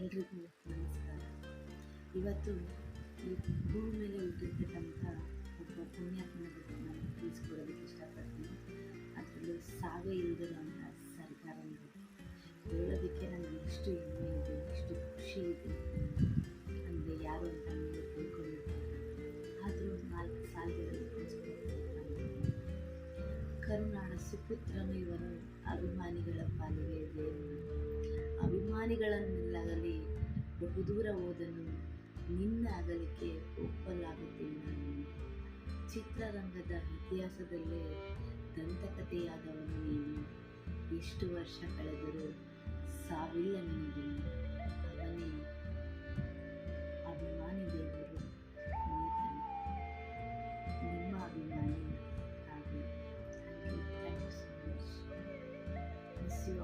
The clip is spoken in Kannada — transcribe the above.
ಎಲ್ರಿಗೂ ನಮಸ್ಕಾರ. ಇವತ್ತು ಈ ಭೂಮಿ ಮೇಲೆ ಹುಟ್ಟಿರ್ತಕ್ಕಂಥ ಒಬ್ಬ ಪುಣ್ಯಾತ್ಮನ ಬಗ್ಗೆ ನಾನು ತಿಳಿಸ್ಕೊಡೋದಕ್ಕೆ ಇಷ್ಟಪಡ್ತೀನಿ. ಅದರಲ್ಲೂ ಸಾವೇ ಇಲ್ಲದಿರುವಂಥ ಸರ್ಕಾರದ ಬಗ್ಗೆ ಹೇಳೋದಕ್ಕೆ ನನಗೆ ಎಷ್ಟು ಹೆಮ್ಮೆ ಇದೆ, ಎಷ್ಟು ಖುಷಿ ಇದೆ. ಅಂದರೆ ಯಾರು ಅಂತ ನೀವು ತಿಳ್ಕೊಂಡಿರ್ತೀರ ಆದರೂ ನಾಲ್ಕು ಸಾಲುಗಳಲ್ಲಿ ಕರುನಾಡ ಸುಪುತ್ರನು ಇವನು ಅಭಿಮಾನಿಗಳ ಪಾಲಿಗೆ ದೇವರು ಅಭಿಮಾನಿಗಳನ್ನೆಲ್ಲಗಲಿ ಬಹುದೂರ ಓದನು ನಿನ್ನ ಅಗಲಿಕೆ ಒಪ್ಪಲಾಗುತ್ತಿಲ್ಲ ಚಿತ್ರರಂಗದ ಇತಿಹಾಸದಲ್ಲೇ ದಂತಕಥೆಯಾದವನು ನೀನು. ಎಷ್ಟು ವರ್ಷ ಕಳೆದರೂ ಸಾವಿಲ್ಲ ನಿನಗೆ. ಅವನೇ ಅಭಿಮಾನಿ ದೇವರು ನಿಮ್ಮ ಅಭಿಮಾನಿ ಹಾಗೆ thank you, thank much. Miss you